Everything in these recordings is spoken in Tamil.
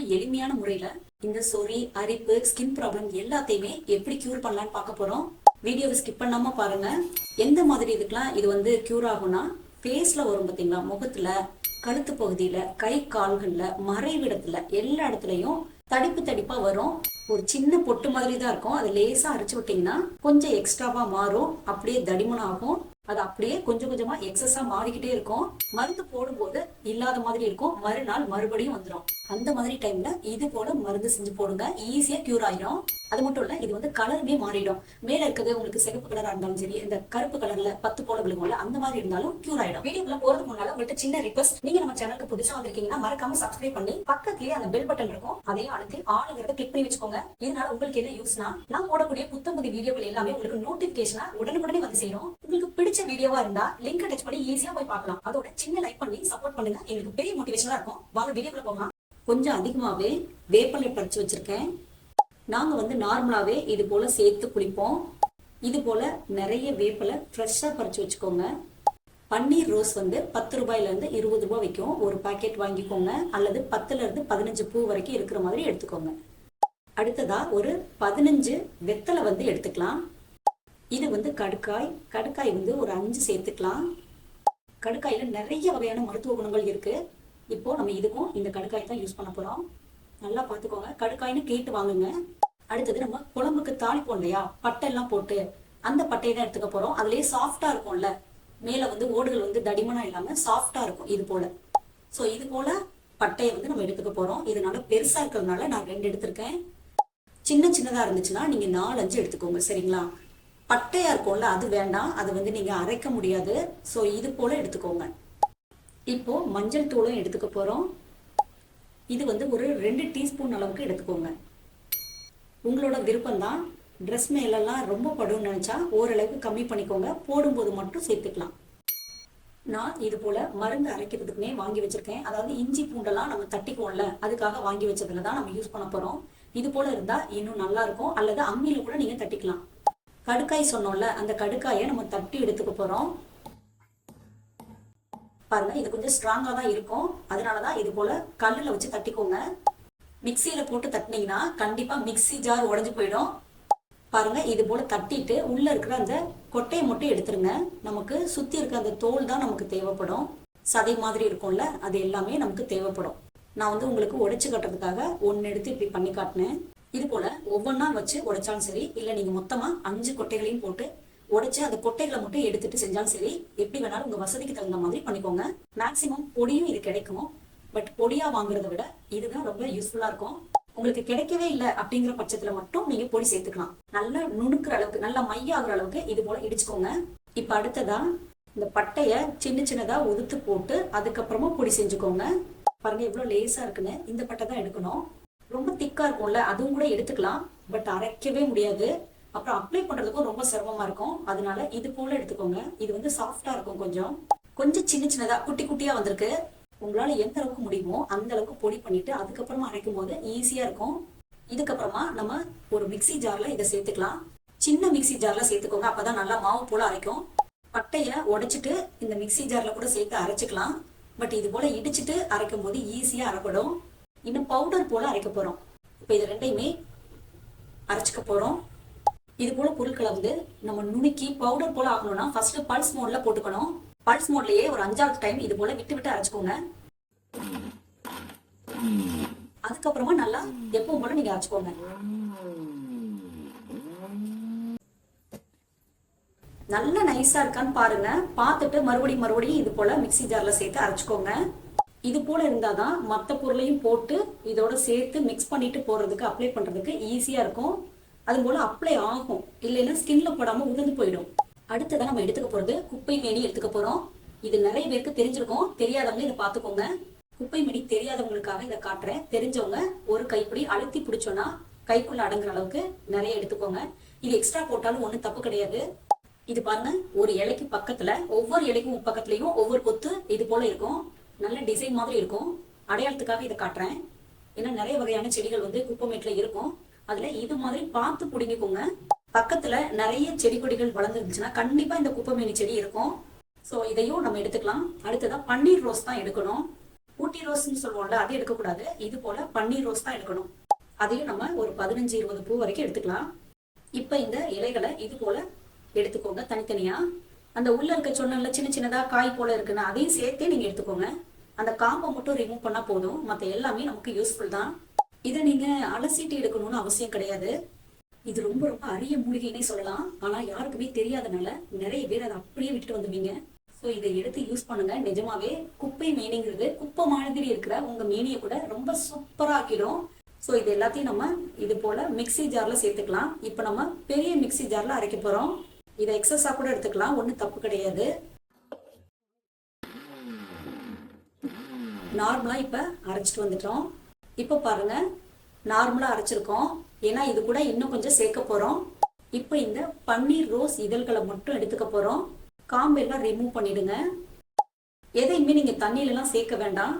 ரொம்ப எளிமையான முறையில இந்த சொறி அரிப்பு ஸ்கின் ப்ராப்ளம் எல்லாத்தையுமே எப்படி கியூர் பண்ணலாம்னு பார்க்க போறோம். வீடியோவை ஸ்கிப் பண்ணாம பாருங்க. எந்த மாதிரி இதுக்கெல்லாம் இது வந்து கியூர் ஆகும்னா ஃபேஸ்ல வரும் பாத்தீங்களா முகத்துல கழுத்து பகுதியில கை கால்கள்ல மறைவிடத்துல எல்லா இடத்துலயும் தடிப்பு தடிப்பா வரும். ஒரு சின்ன பொட்டு மாதிரி தான் இருக்கும். அதை லேசா அரைச்சு விட்டீங்கன்னா கொஞ்சம் எக்ஸ்ட்ராவா மாறும். அப்படியே தடிமன் ஆகும் அது அப்படியே கொஞ்சம் கொஞ்சமா எக்ஸஸா மாறிக்கிட்டே இருக்கும். மருந்து போடும்போது இல்லாத மாதிரி இருக்கும். மறுநாள் மறுபடியும் வந்துடும் அந்த மாதிரி டைம்ல இது போல மருந்து செஞ்சு போடுங்க. ஈஸியா கியூர் ஆயிரும். அது மட்டும் இல்ல இது வந்து கலருமே மாறிடும். மேல இருக்கிறது உங்களுக்கு சிகப்பு கலரா இருந்தாலும் சரி இந்த கருப்பு கலர்ல பத்து போல விழுகும்ல அந்த மாதிரி இருந்தாலும் கியூர் ஆயிடும். வீடியோக்குள்ள போறதுக்கு முன்னால உங்கள்கிட்ட சின்ன ரிக்வஸ்ட் நீங்க நம்ம சேனலுக்கு புதுசா வந்திருக்கீங்கன்னா மறக்காம சப்ஸ்கிரைப் பண்ணி பக்கத்துலயே அந்த பெல் பட்டன் இருக்கும். அதையும் அழுத்தி ஆளுங்கிறத கிளிக் பண்ணி வச்சுக்கோங்க. இதனால உங்களுக்கு என்ன யூஸ்னா நான் போடக்கூடிய புத்தம் புது வீடியோக்கள் எல்லாமே உங்களுக்கு நோட்டிபிகேஷனா உடனுக்குடனே வந்து சேரும். உங்களுக்கு பிடிச்ச வீடியோவா இருந்தா லிங்க் டச் பண்ணி ஈஸியா போய் பார்க்கலாம். அதோட சின்ன லைக் பண்ணி சப்போர்ட் பண்ணுங்க. எங்களுக்கு பெரிய மோட்டிவேஷனா இருக்கும். வாங்க வீடியோக்குள்ள போகலாம். கொஞ்சம் அதிகமாவே வேப்பலை பறிச்சு வச்சிருக்கேன். நாங்கள் வந்து நார்மலாகவே இது போல் சேர்த்து குளிப்போம். இது போல் நிறைய வேப்பலை ஃப்ரெஷ்ஷாக பறித்து வச்சுக்கோங்க. பன்னீர் ரோஸ் வந்து பத்து ரூபாயிலேருந்து இருபது ரூபாய் வைக்கும். ஒரு பாக்கெட் வாங்கிக்கோங்க. அல்லது பத்துலேருந்து பதினஞ்சு பூ வரைக்கும் இருக்கிற மாதிரி எடுத்துக்கோங்க. அடுத்ததாக ஒரு பதினஞ்சு வெத்தலை வந்து எடுத்துக்கலாம். இது வந்து கடுக்காய். கடுக்காய் வந்து ஒரு அஞ்சு சேர்த்துக்கலாம். கடுக்காயில் நிறைய வகையான மருத்துவ குணங்கள் இருக்குது இப்போது நம்ம இதுக்கும் இந்த கடுக்காய் தான் யூஸ் பண்ண போகிறோம் நல்லா பார்த்துக்கோங்க கடுக்காயின்னு கேட்டு வாங்குங்க. அடுத்தது நம்ம குழம்புக்கு தாளிப்போம் இல்லையா? பட்டை எல்லாம் போட்டு அந்த பட்டையை தான் எடுத்துக்க போறோம். அதுலயே சாஃப்டா இருக்கும்ல. மேல வந்து ஓடுகள் வந்து தடிமனா இல்லாம சாஃப்டா இருக்கும் இது போல. ஸோ இது போல பட்டையை வந்து நம்ம எடுத்துக்க போறோம். இதனால பெருசா இருக்கிறதுனால நான் ரெண்டு எடுத்திருக்கேன். சின்ன சின்னதா இருந்துச்சுன்னா நீங்க நாலஞ்சு எடுத்துக்கோங்க. சரிங்களா? பட்டையா இருக்கும்ல அது வேண்டாம். அது வந்து நீங்க அரைக்க முடியாது. ஸோ இது போல எடுத்துக்கோங்க. இப்போ மஞ்சள் தூளும் எடுத்துக்க போறோம். இது வந்து ஒரு ரெண்டு டீஸ்பூன் அளவுக்கு எடுத்துக்கோங்க. உங்களோட விருப்பம் தான் ட்ரெஸ் மேலெல்லாம் ரொம்ப படும்னு நினச்சா ஓரளவுக்கு கம்மி பண்ணிக்கோங்க. போடும்போது மட்டும் சேர்த்துக்கலாம். நான் இது போல மருந்து அரைக்கிறதுக்குனே வாங்கி வச்சிருக்கேன். அதாவது இஞ்சி பூண்டெல்லாம் நம்ம தட்டிக்குவோம்ல அதுக்காக வாங்கி வச்சதுல தான் நம்ம யூஸ் பண்ண போறோம். இது போல இருந்தா இன்னும் நல்லா இருக்கும். அல்லது அம்மியில கூட நீங்க தட்டிக்கலாம். கடுக்காய் சொன்னோம்ல அந்த கடுக்காயை நம்ம தட்டி எடுத்துக்க போறோம். பாருங்க இது கொஞ்சம் ஸ்ட்ராங்காக தான் இருக்கும். அதனால தான் இது போல கல்லில் வச்சு தட்டிக்கோங்க. மிக்சியில் போட்டு தட்டினீங்கன்னா கண்டிப்பாக மிக்ஸி ஜார் உடைஞ்சு போயிடும். பாருங்க இது போல தட்டிட்டு உள்ள இருக்கிற அந்த கொட்டையை மட்டும் எடுத்துருங்க. நமக்கு சுத்தி இருக்க அந்த தோல் தான் நமக்கு தேவைப்படும். சதை மாதிரி இருக்கும்ல அது எல்லாமே நமக்கு தேவைப்படும். நான் வந்து உங்களுக்கு உடைச்சு கட்டுறதுக்காக ஒன்னு எடுத்து இப்படி பண்ணி காட்டினேன். இது போல ஒவ்வொன்றா வச்சு உடைச்சாலும் சரி இல்ல நீங்க மொத்தமா அஞ்சு கொட்டைகளையும் போட்டு உடைச்சு அந்த கொட்டைகளை மட்டும் எடுத்துட்டு செஞ்சாலும் சரி எப்படி வேணாலும் உங்க வசதிக்கு தகுந்த மாதிரி பண்ணிக்கோங்க. மேக்சிமம் பொடியும் இது கிடைக்கும். பட் பொடியா வாங்குறத விட இதுதான் ரொம்ப யூஸ்ஃபுல்லா இருக்கும். உங்களுக்கு கிடைக்கவே இல்லை அப்படிங்கிற பட்சத்துல மட்டும் நீங்க பொடி சேர்த்துக்கலாம். நல்லா நுணுக்குற அளவுக்கு நல்லா மைய ஆகுற அளவுக்கு இது போல இடிச்சுக்கோங்க. இப்ப அடுத்ததா இந்த பட்டைய சின்ன சின்னதா உதுத்து போட்டு அதுக்கப்புறமா பொடி செஞ்சுக்கோங்க. பாருங்க எவ்வளவு லேசா இருக்குன்னு. இந்த பட்டை தான் எடுக்கணும். ரொம்ப திக்கா இருக்கும்ல அதுவும் கூட எடுத்துக்கலாம். பட் அரைக்கவே முடியாது. அப்புறம் அப்ளை பண்றதுக்கும் ரொம்ப சிரமமா இருக்கும். அதனால இது போல எடுத்துக்கோங்க. இது வந்து சாஃப்டா இருக்கும் கொஞ்சம். கொஞ்சம் சின்ன சின்னதா குட்டி குட்டியா வந்திருக்கு. உங்களால எந்த அளவுக்கு முடியுமோ அந்த அளவுக்கு பொடி பண்ணிட்டு அதுக்கப்புறமா அரைக்கும் போது ஈஸியா இருக்கும். இதுக்கப்புறமா நம்ம ஒரு மிக்ஸி ஜார்ல இதை சேர்த்துக்கலாம். சின்ன மிக்சி ஜார்ல சேர்த்துக்கோங்க. அப்பதான் நல்லா மாவு போல அரைக்கும். பட்டைய உடைச்சிட்டு இந்த மிக்ஸி ஜார்ல கூட சேர்த்து அரைச்சிக்கலாம். பட் இது போல இடிச்சிட்டு அரைக்கும் போது ஈஸியா அரைப்படும். இன்னும் பவுடர் போல அரைக்க போறோம். இப்போ இது ரெண்டையுமே அரைச்சிக்க போறோம். இது போல பொருட்களை வந்து நம்ம நுணுக்கி பவுடர் போல ஆகணும்னா ஃபர்ஸ்ட் பல்ஸ் மோட்ல போட்டுக்கணும். பல்ஸ் மோட்லயே ஒரு அஞ்சாவது டைம் இது போல விட்டு விட்டு அரைச்சுக்கோங்க. அதுக்கப்புறமா நல்லா எப்பவும் போல நீங்க அரைச்சுக்கோங்க. நல்ல நைஸா இருக்கான்னு பாருங்க. பார்த்துட்டு மறுபடியும் மறுபடியும் இது போல மிக்ஸி ஜார்ல சேர்த்து அரைச்சுக்கோங்க. இது போல இருந்தாதான் மற்ற பொருளையும் போட்டு இதோட சேர்த்து மிக்ஸ் பண்ணிட்டு போடுறதுக்கு அப்ளை பண்றதுக்கு ஈஸியா இருக்கும். அது மூலம் அப்ளை ஆகும். இல்லைன்னா ஸ்கின்ல போடாம உதிர்ந்து போயிடும். அடுத்ததான் நம்ம எடுத்துக்க போறது குப்பை மேனி எடுத்துக்க போறோம். இது நிறைய பேருக்கு தெரிஞ்சிருக்கும். தெரியாதவங்க இதை பார்த்துக்கோங்க. குப்பை மேனி தெரியாதவங்களுக்காக இதை காட்டுறேன். தெரிஞ்சவங்க ஒரு கைப்பிடி அழுத்தி பிடிச்சோன்னா கைக்குள்ள அடங்குற அளவுக்கு நிறைய எடுத்துக்கோங்க. இது எக்ஸ்ட்ரா போட்டாலும் ஒன்றும் தப்பு கிடையாது. இது பாருங்க ஒரு இலைக்கு பக்கத்துல ஒவ்வொரு இலைக்கும் பக்கத்துலயும் ஒவ்வொரு கொத்து இது போல இருக்கும். நல்ல டிசைன் மாதிரி இருக்கும். அடையாளத்துக்காக இதை காட்டுறேன். ஏன்னா நிறைய வகையான செடிகள் வந்து குப்பமேட்டுல இருக்கும். அதுல இது மாதிரி பார்த்து பிடிங்கிக்கோங்க. பக்கத்துல நிறைய செடி கொடிகள் வளர்ந்துருந்துச்சுன்னா கண்டிப்பா இந்த குப்பைமேனி செடி இருக்கும். ஸோ இதையும் நம்ம எடுத்துக்கலாம். அடுத்ததாக பன்னீர் ரோஸ் தான் எடுக்கணும். ஊட்டி ரோஸ்ன்னு சொல்லுவோம்ல அது எடுக்கக்கூடாது. இது போல பன்னீர் ரோஸ் தான் எடுக்கணும். அதையும் நம்ம ஒரு பதினஞ்சு இருபது பூ வரைக்கும் எடுத்துக்கலாம். இப்போ இந்த இலைகளை இது போல எடுத்துக்கோங்க தனித்தனியா. அந்த உள்ள இருக்க சொன்னல சின்ன சின்னதா காய் போல இருக்குன்னு அதையும் சேர்த்தே நீங்க எடுத்துக்கோங்க. அந்த காம்பை மட்டும் ரிமூவ் பண்ணா போதும். மற்ற எல்லாமே நமக்கு யூஸ்ஃபுல் தான். இதை நீங்க அலசிட்டு எடுக்கணும்னு அவசியம் கிடையாது. இது ரொம்ப ரொம்ப அரிய மூலிகைன்னே சொல்லலாம். ஆனா யாருக்குமே தெரியாதனால நிறைய பேர் அதை அப்படியே விட்டுட்டு வந்துவீங்க ஸோ இதை எடுத்து யூஸ் பண்ணுங்க. நிஜமாவே குப்பை மீனிங்கிறது குப்பை மாதிரி இருக்கிற உங்க மீனியை கூட ரொம்ப சூப்பராக ஆக்கிடும் ஸோ இது எல்லாத்தையும் நம்ம இது போல மிக்ஸி ஜார்ல சேர்த்துக்கலாம். இப்போ நம்ம பெரிய மிக்ஸி ஜார்ல அரைக்க போறோம். இதை எக்ஸஸா கூட எடுத்துக்கலாம். ஒன்றும் தப்பு கிடையாது. நார்மலா இப்ப அரைச்சிட்டு வந்துட்டோம். இப்போ பாருங்க நார்மலாக அரைச்சிருக்கோம். ஏன்னா இது கூட இன்னும் கொஞ்சம் சேர்க்க போகிறோம் இப்போ இந்த பன்னீர் ரோஸ் இதழ்களை மட்டும் எடுத்துக்க போகிறோம் காம்பெல்லாம் ரிமூவ் பண்ணிடுங்க. எதையுமே நீங்கள் தண்ணியிலலாம் சேர்க்க வேண்டாம்.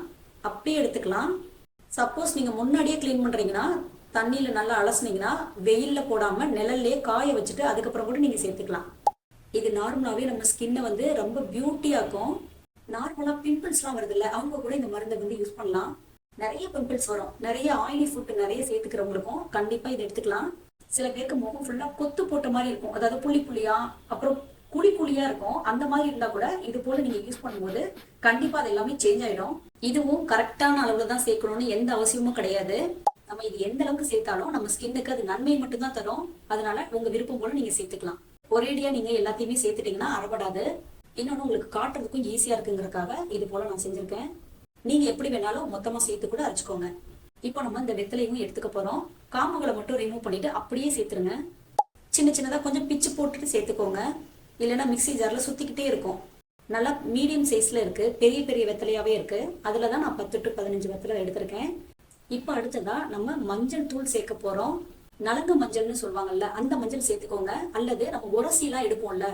அப்படியே எடுத்துக்கலாம். சப்போஸ் நீங்கள் முன்னாடியே க்ளீன் பண்ணுறீங்கன்னா தண்ணியில் நல்லா அலசுனீங்கன்னா வெயில்ல போடாமல் நிழல்லே காய வச்சுட்டு அதுக்கப்புறம் கூட நீங்கள் சேர்த்துக்கலாம். இது நார்மலாகவே நம்ம ஸ்கின்னை வந்து ரொம்ப பியூட்டியாக்கும் நார்மலாக பிம்பிள்ஸ்லாம் வருது இல்லை அவங்க கூட இந்த மருந்தை வந்து யூஸ் பண்ணலாம். நிறைய பிம்பிள்ஸ் வரும். நிறைய ஆயிலி ஃபுட் நிறைய சேர்த்துக்கிறவங்களுக்கும் கண்டிப்பா இதை எடுத்துக்கலாம். சில பேருக்கு முகம் ஃபுல்லா கொத்து போட்ட மாதிரி இருக்கும். அதாவது புள்ளி புள்ளியா அப்புறம் குழி குழியா இருக்கும். அந்த மாதிரி இருந்தா கூட இது போல நீங்க யூஸ் பண்ணும்போது கண்டிப்பா அது எல்லாமே சேஞ்ச் ஆயிடும். இதுவும் கரெக்டான அளவுல தான் சேர்க்கணும்னு எந்த அவசியமும் கிடையாது. நம்ம இது எந்த அளவுக்கு சேர்த்தாலும் நம்ம ஸ்கின்னுக்கு அது நன்மை மட்டும்தான் தரும். அதனால உங்க விருப்பம் போல நீங்க சேர்த்துக்கலாம். ஒரேடியா நீங்க எல்லாத்தையுமே சேர்த்துட்டீங்கன்னா அறப்படாது. இன்னொன்னு உங்களுக்கு காட்டுறதுக்கும் ஈஸியா இருக்குங்கிறதுக்காக இது போல நான் செஞ்சிருக்கேன். நீங்க எப்படி வேணாலும் மொத்தமா சேர்த்து கூட அரைச்சுக்கோங்க. இப்போ நம்ம இந்த வெத்தலையும் எடுத்துக்க போறோம். காம்புகளை மட்டும் ரிமூவ் பண்ணிட்டு அப்படியே சேர்த்துருங்க. சின்ன சின்னதா கொஞ்சம் பிச்சு போட்டுட்டு சேர்த்துக்கோங்க. இல்லைன்னா மிக்ஸி ஜார்ல சுத்திக்கிட்டே இருக்கும். நல்லா மீடியம் சைஸ்ல இருக்கு. பெரிய பெரிய வெத்தலையாவே இருக்கு. அதுல தான் நான் பத்து டு பதினஞ்சு வெத்தலை எடுத்திருக்கேன். இப்போ அடுத்ததா நம்ம மஞ்சள் தூள் சேர்க்க போறோம். நலங்கு மஞ்சள்னு சொல்லுவாங்கல்ல அந்த மஞ்சள் சேர்த்துக்கோங்க. அல்லது நம்ம உரசிலாம் எடுப்போம்ல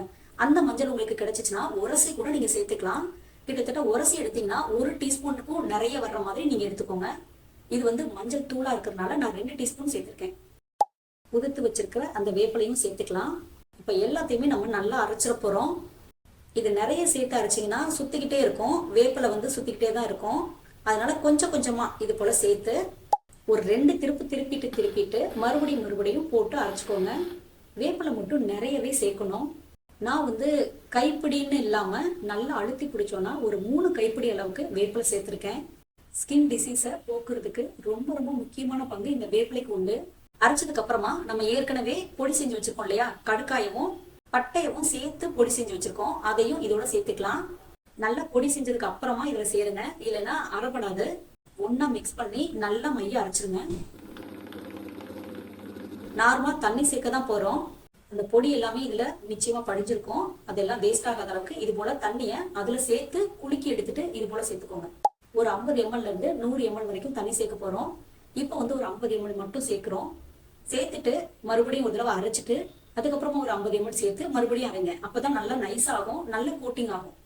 அந்த மஞ்சள் உங்களுக்கு கிடைச்சிச்சுன்னா உரசி கூட நீங்க சேர்த்துக்கலாம். கிட்டத்தட்ட உரசி எடுத்தீங்கன்னா ஒரு டீஸ்பூனுக்கும் நிறைய வர்ற மாதிரி நீங்க எடுத்துக்கோங்க. இது வந்து மஞ்சள் தூளா இருக்கிறதுனால நான் ரெண்டு டீஸ்பூன் சேர்த்திருக்கேன். உதிர்த்து வச்சிருக்கிற அந்த வேப்பிலையும் சேர்த்துக்கலாம். இப்ப எல்லாத்தையுமே நம்ம நல்லா அரைச்சிட போறோம். இது நிறைய சேர்த்து அரைச்சிங்கன்னா சுத்திக்கிட்டே இருக்கும். வேப்பிலை வந்து சுத்திக்கிட்டே தான் இருக்கும். அதனால கொஞ்சம் கொஞ்சமா இது போல சேர்த்து ஒரு ரெண்டு திருப்பு திருப்பிட்டு திருப்பிட்டு மறுபடியும் மறுபடியும் போட்டு அரைச்சிக்கோங்க. வேப்பிலை மட்டும் நிறையவே சேர்க்கணும். நான் வந்து கைப்பிடின்னு இல்லாமல் நல்லா அழுத்தி பிடிச்சோன்னா ஒரு மூணு கைப்பிடி அளவுக்கு வேப்பிலை சேர்த்துருக்கேன். ஸ்கின் டிசீஸை போக்குறதுக்கு ரொம்ப ரொம்ப முக்கியமான பங்கு இந்த வேப்பிலைக்கு உண்டு. அரைச்சதுக்கு அப்புறமா நம்ம ஏற்கனவே பொடி செஞ்சு வச்சிருக்கோம் இல்லையா? கடுக்காயமும் பட்டையவும் சேர்த்து பொடி செஞ்சு வச்சிருக்கோம். அதையும் இதோட சேர்த்துக்கலாம். நல்லா பொடி செஞ்சதுக்கு அப்புறமா இதில் சேருங்க. இல்லைன்னா அரைப்படாது. ஒன்றா மிக்ஸ் பண்ணி நல்லா மைய அரைச்சிருங்க. நார்மலாக தண்ணி சேர்க்க தான் போகிறோம் அந்த பொடி எல்லாமே இதுல நிச்சயமா படிஞ்சிருக்கும். அதெல்லாம் வேஸ்ட் ஆகாத அளவுக்கு இது போல தண்ணிய அதுல சேர்த்து குலுக்கி எடுத்துட்டு இது போல சேர்த்துக்கோங்க. ஒரு ஐம்பது எம்எல்ல இருந்து நூறு எம்எல் வரைக்கும் தண்ணி சேர்க்க போறோம். இப்போ வந்து ஒரு ஐம்பது எம்எல் மட்டும் சேர்க்கிறோம். சேர்த்துட்டு மறுபடியும் ஒரு தடவை அரைச்சிட்டு அதுக்கப்புறமா ஒரு ஐம்பது எம்எல் சேர்த்து மறுபடியும் அரைங்க. அப்பதான் நல்லா நைஸ் ஆகும் நல்ல கோட்டிங் ஆகும்.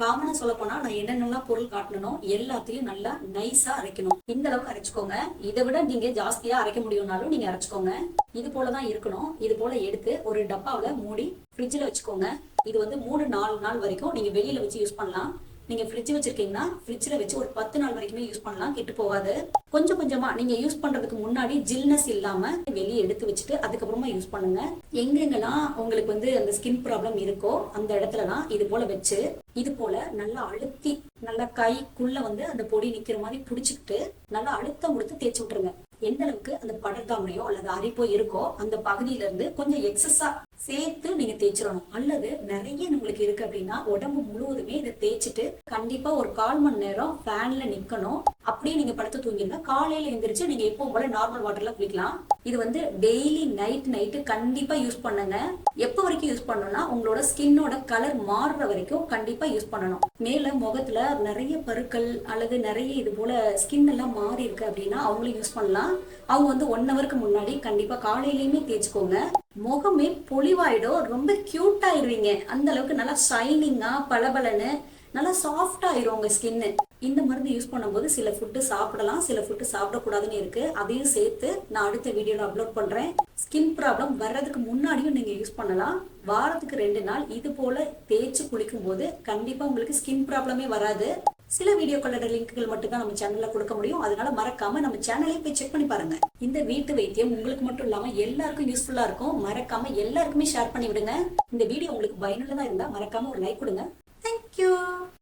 காமனா சொல்ல போனா நான் என்னென்னலாம் பொருள் காட்டணும் எல்லாத்தையும் நல்லா நைஸா அரைக்கணும். இந்த அளவுக்கு அரைச்சுக்கோங்க. இதை விட நீங்க ஜாஸ்தியா அரைக்க முடியும்னாலும் நீங்க அரைச்சுக்கோங்க. இது போலதான் இருக்கணும். இது போல எடுத்து ஒரு டப்பாவில மூடி ஃப்ரிட்ஜில் வச்சுக்கோங்க. இது வந்து மூணு நாலு நாள் வரைக்கும் நீங்க வெளியில வச்சு யூஸ் பண்ணலாம். நீங்க ஃப்ரிட்ஜ் வச்சிருக்கீங்கன்னா ஃப்ரிட்ஜில் வச்சு ஒரு பத்து நாள் வரைக்குமே யூஸ் பண்ணலாம் கெட்டு போகாது. கொஞ்சம் கொஞ்சமா நீங்க யூஸ் பண்றதுக்கு முன்னாடி ஜில்னஸ் இல்லாம வெளியே எடுத்து வச்சுட்டு அதுக்கப்புறமா யூஸ் பண்ணுங்க. எங்கெங்கெல்லாம் உங்களுக்கு வந்து அந்த ஸ்கின் ப்ராப்ளம் இருக்கோ அந்த இடத்துலலாம் இது போல வச்சு இது போல நல்லா அழுத்தி நல்லா கைக்குள்ள வந்து அந்த பொடி நிக்கிற மாதிரி புடிச்சுக்கிட்டு நல்லா அழுத்தம் கொடுத்து தேய்ச்சி விட்டுருங்க. எந்த அளவுக்கு அந்த படர்தாமலையோ அல்லது அரிப்போ இருக்கோ அந்த பகுதியில இருந்து கொஞ்சம் எக்ஸஸா சேர்த்து நீங்க தேய்ச்சிடணும். அல்லது நிறைய உங்களுக்கு இருக்கு அப்படின்னா உடம்பு முழுவதுமே இதை தேய்ச்சிட்டு கண்டிப்பா ஒரு கால் மணி நேரம் ஃபேன்ல நிக்கணும். அப்படியே நீங்க படுத்து தூங்கிருங்க காலையில எந்திரிச்சு நீங்க எப்பவும் போல நார்மல் வாட்டர்ல குளிக்கலாம். இது வந்து டெய்லி நைட் நைட்டு கண்டிப்பா யூஸ் பண்ணுங்க. எப்ப வரைக்கும் யூஸ் பண்ணணும்னா உங்களோட ஸ்கின்னோட கலர் மாறுற வரைக்கும் கண்டிப்பா யூஸ் பண்ணணும். மேல முகத்துல நிறைய பருக்கள் அல்லது நிறைய இது போல ஸ்கின் எல்லாம் மாறி இருக்கு அப்படின்னா அவங்களும் யூஸ் பண்ணலாம். அவங்க வந்து ஒன் ஹவருக்கு முன்னாடி கண்டிப்பா காலையிலயுமே தேய்ச்சிக்கோங்க. முகமே பொலிவாயிடும். ரொம்ப கியூட் ஆயிருவீங்க அந்த அளவுக்கு நல்லா ஷைனிங்கா பளபளன்னு நல்லா சாஃப்ட் ஆயிரும் உங்க ஸ்கின்னு இந்த மருந்து யூஸ் பண்ணும்போது சில ஃபுட்டு சாப்பிடலாம் சில ஃபுட்டு சாப்பிடக்கூடாதுன்னு இருக்கு. அதையும் சேர்த்து நான் அடுத்த வீடியோல அப்லோட் பண்றேன். ஸ்கின் ப்ராப்ளம் வர்றதுக்கு முன்னாடியும் நீங்க யூஸ் பண்ணலாம். வாரத்துக்கு ரெண்டு நாள் இது போல தேய்ச்சி குளிக்கும் போது கண்டிப்பா உங்களுக்கு ஸ்கின் ப்ராப்ளமே வராது. சில வீடியோக்களோட லிங்க்குகள் மட்டும் தான் நம்ம சேனல்ல கொடுக்க முடியும். அதனால மறக்காம நம்ம சேனலையும் போய் செக் பண்ணி பாருங்க. இந்த வீட்டு வைத்தியம் உங்களுக்கு மட்டும் இல்லாம எல்லாருக்கும் யூஸ்ஃபுல்லா இருக்கும். மறக்காம எல்லாருக்குமே ஷேர் பண்ணி விடுங்க. இந்த வீடியோ உங்களுக்கு பயனுள்ளதா இருந்தா மறக்காம ஒரு லைக் கொடுங்க. தேங்க்யூ